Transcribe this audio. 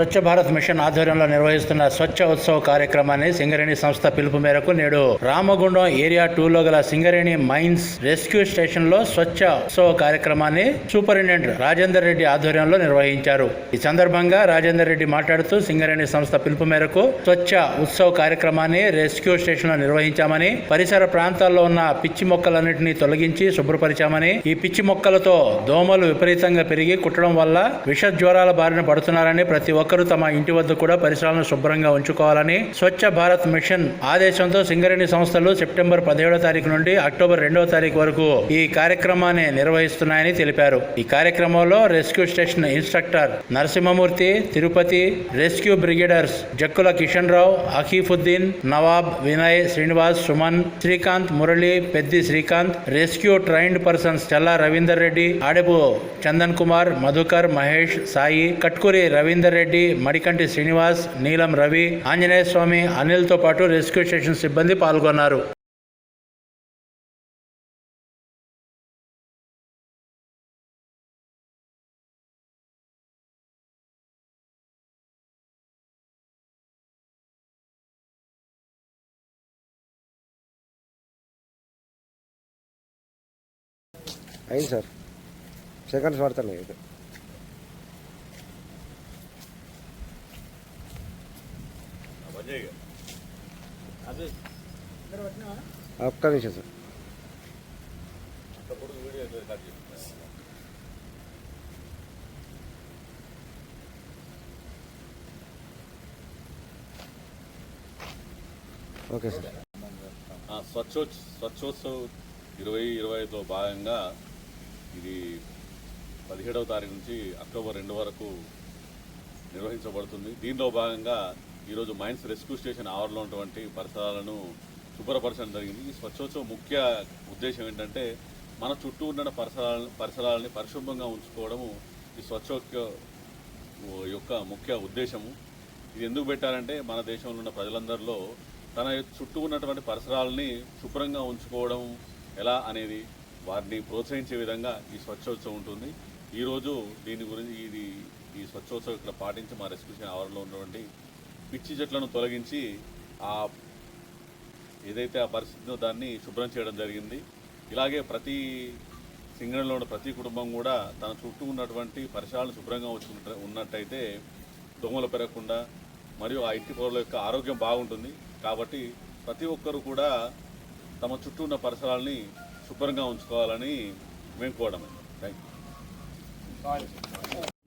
స్వచ్ఛ Bharat machine ఆధ్వర్యంలో నిర్వహిస్తున్న స్వచ్ఛ ఉత్సవ కార్యక్రమాన్ని సింగరేణి సంస్థ పిలుపు మేరకు నేడు రామగుండం ఏరియా టూలో గల సింగరేణి మైన్స్ రెస్క్యూ స్టేషన్లో స్వచ్ఛ ఉత్సవ కార్యక్రమాన్ని సూపరింటెండెంట్ రాజేందర్ రెడ్డి ఆధ్వర్యంలో నిర్వహించారు. ఈ సందర్భంగా రాజేందర్ రెడ్డి మాట్లాడుతూ సింగరేణి సంస్థ పిలుపు మేరకు స్వచ్ఛ ఉత్సవ కార్యక్రమాన్ని రెస్క్యూ స్టేషన్లో నిర్వహించామని పరిసర ప్రాంతాల్లో ఉన్న పిచ్చి మొక్కలన్నింటినీ తొలగించి శుభ్రపరిచామని ఈ పిచ్చి మొక్కలతో దోమలు విపరీతంగా పెరిగి కుట్టడం వల్ల విష జ్వరాల బారిన పడుతున్నారని ప్రతి ఒక్క ఒక్కరూ తమ ఇంటి వద్ద కూడా పరిసరాలను శుభ్రంగా ఉంచుకోవాలని స్వచ్ఛ భారత్ మిషన్ ఆదేశంతో సింగరేణి సంస్థలు సెప్టెంబర్ పదిహేడో తారీఖు నుండి అక్టోబర్ రెండవ తారీఖు వరకు ఈ కార్యక్రమాన్ని నిర్వహిస్తున్నాయని తెలిపారు. ఈ కార్యక్రమంలో rescue station instructor Narasimhamurthy Tirupati rescue brigadiers Jakkula Kishan Rao Akhifuddin Nawab Vinay Srinivas Suman Srikanth Murali Peddi Srikanth rescue trained persons Challa Ravinder Reddy Adepu Chandan Kumar Madhukar Mahesh Sai Katkuri Ravinder Reddy Madikanti Srinivas Neelam Ravi Anjaneya స్వామి అనిల్తో పాటు rescue station సిబ్బంది పాల్గొన్నారు. అయింది sir. Seconds వాడతాను ఇది ఒక్క నిమిషం sir okay sir స్వచ్ఛో స్వచ్ఛోత్సవ్ ఇరవై ఇరవై ఐదులో భాగంగా ఇది పదిహేడవ తారీఖు నుంచి అక్టోబర్ రెండు వరకు నిర్వహించబడుతుంది. దీనిలో భాగంగా ఈరోజు మైన్స్ రెస్క్యూ స్టేషన్ ఆవరణలో ఉన్నటువంటి పరిసరాలను శుభ్రపరచడం జరిగింది. ఈ స్వచ్ఛోత్సవం ముఖ్య ఉద్దేశం ఏంటంటే మన చుట్టూ ఉన్న పరిసరాలను పరిసరాలని పరిశుభ్రంగా ఉంచుకోవడము ఈ స్వచ్ఛ యొక్క ముఖ్య ఉద్దేశము. ఇది ఎందుకు పెట్టారంటే మన దేశంలో ఉన్న ప్రజలందరిలో తన చుట్టూ ఉన్నటువంటి పరిసరాలని శుభ్రంగా ఉంచుకోవడం ఎలా అనేది వారిని ప్రోత్సహించే విధంగా ఈ స్వచ్ఛోత్సవం ఉంటుంది. ఈరోజు దీని గురించి ఇది ఈ స్వచ్ఛోత్సవం ఇక్కడ పాటించి మా రెస్క్యూషన్ ఆవరణలో ఉన్నటువంటి పిచ్చి చెట్లను తొలగించి ఆ ఏదైతే ఆ పరిస్థితిలో దాన్ని శుభ్రం చేయడం జరిగింది. ఇలాగే ప్రతి సింగంలో ఉన్న ప్రతి కుటుంబం కూడా తన చుట్టూ ఉన్నటువంటి పరిసరాలను శుభ్రంగా ఉంచుకున్నట్టు ఉన్నట్టయితే దోమలు పెరగకుండా మరియు ఆ ఇంటి పౌరుల యొక్క ఆరోగ్యం బాగుంటుంది. కాబట్టి ప్రతి ఒక్కరూ కూడా తమ చుట్టూ ఉన్న పరిసరాలని శుభ్రంగా ఉంచుకోవాలని మేము కోవడం థ్యాంక్ యూ